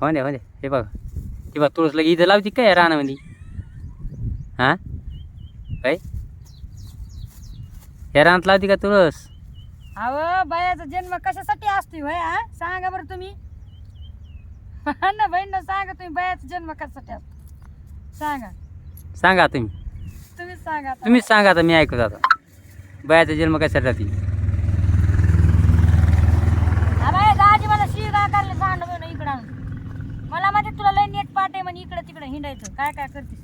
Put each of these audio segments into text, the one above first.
हो दे हो हे बघ. ते बघ तुळस लगे इथं लावती काय रानामध्ये? हा? काय या रानात लावती का तुळस? अहो बायाचा जन्म कशासाठी असतोय होय हा? सांगा बरं तुम्ही. ना बहीण सांगा तुम्ही बायाचा जन्म कशासाठी असतो? सांगा. सांगा तुम्ही. तुम्हीच सांगा आता. तुम्हीच सांगा आता मी ऐकतो आता. बायाचा जन्म कशासाठी हा बाय दाजी मला शिरा करले सांड बहिण इकडं आणून मला माहिती तुला लय नेट पाट आहे म्हणे इकडं तिकडं हिंडायचं. काय काय करतेस?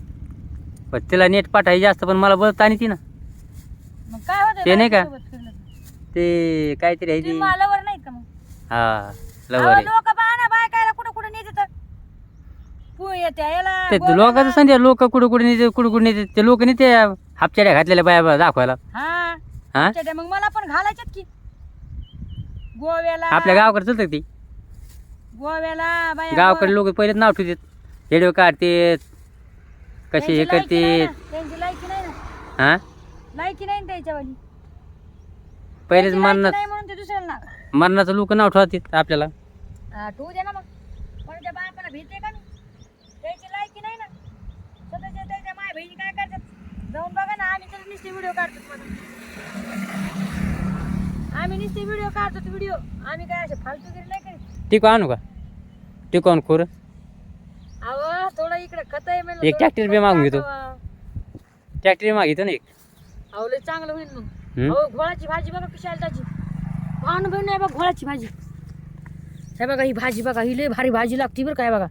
पण तिला नेट पाठायची जास्त पण मला बळत आणि ती ना मग काय होतं ते नाही का? बायकोसोबत फिरलं तर? ते काहीतरी आहे ती मालावर नाही का मग? हा लवर आहे. लोक पाहा बाय काय कुठं कुठं नेते तर. पू येते याला ते गोव्याला. लोकांचं संध्या लोक कुठं कुठे नेते कुठं कुठे नेते ते लोक नेते हापचाड्या घातलेल्या बाया दाखवायला. हा हा? मग मला पण घालायच्यात की. गोव्याला आपल्या गावाकडे चालतं का ती? गोव्याला बाया गावाकडे लोक पहिलेच नाव ठेवतात. व्हिडिओ काढतात कसे हे ना, त्यांची लायकी नाही ना. हा? लायकी नाही ना त्याच्यावाली. पहिलेच त्यांची लायकी मरणात नाही म्हणून ते दुसऱ्याला ना मरणाचं लोक नाव ठेवतात आपल्याला. हा, ठेवू दे ना मग. पण त्या बापाला भीते का मी त्याची लायकी नाही ना. स्वतःच्या त्याच्या माय बहिणी काय करतात? जाऊन बघा ना आम्ही तर नुसते व्हिडिओ काढतो आम्ही नुसते व्हिडिओ काढतो व्हिडिओ आम्ही काय असे फालतूगिरी नाही करीत. टिकू आणू का? टिकू आणू खोर. थोडं इकडे खत आहे म्हणलं, एक थोडं tractor बी मागून घेतो. टाकावं. ट्रॅक्टर मागितो ना एक. अहो लय चांगलं होईल मग. हम्म? अहो घोळाची भाजी बघा कशी आली त्याची. पाहून बहिण आहे बघ घोळाची भाजी. हे बघा ही भाजी बघा ही लय भारी भाजी लागती बरं काय बघा.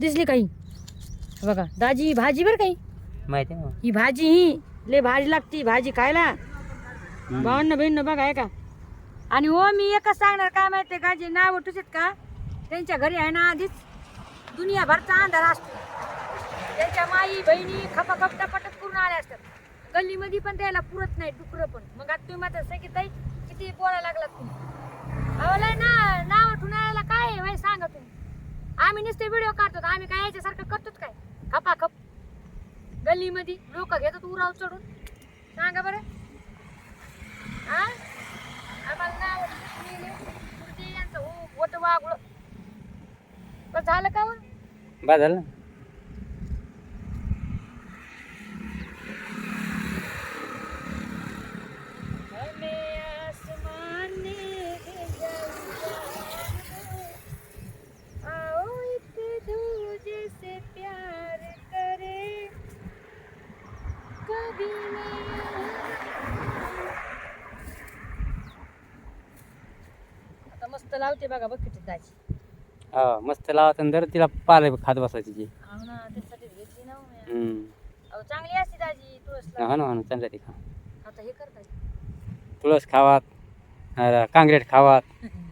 दिसली काही हे? बघा दाजी ही भाजी बरं काही माहिती आहे ना ही भाजी ही लय भारी लागती भाजी खायला. भावना बहीण बघा आहे का आणि हो मी एकच सांगणार काय माहितीये का जे नाव ठुसेत का? त्यांच्या घरी आहे ना आधीच. दुनियाभरचा अंधार असतो. त्यांच्या माई बहिणी खपा खप टपाटप करून आल्या असतात गल्लीमध्ये पण त्याला पुरत नाही डुकरं पण. मग आता तुम्ही मात्र संगीताई किती बोलायला लागलात तुम्ही? अवला ना नाव ठुणाऱ्याला काय आहे? सांगा तुम्ही. आम्ही नुसते व्हिडिओ काढतो आम्ही काय याच्यासारखं करतोच काय? खपा खप गल्लीमध्ये लोक घेतात उराव चढून. सांगा बरं. हा आम्हाला नाव यांचं हो बोट वागळं. पण झालं का हो? बा झालं ना. आओ से प्यार करे आता मस्त लावते बघा बघितली दाजी. हा मस्त लावायचं जर तिला पाल खात बसायची ती. हो ना त्यासाठी घेतली ना हो मी. हम्म. अहो चांगली असते तुळसला हा ना हा ना चांगलं ती खा. आता हे तुळस खावात काँग्रेट खावात.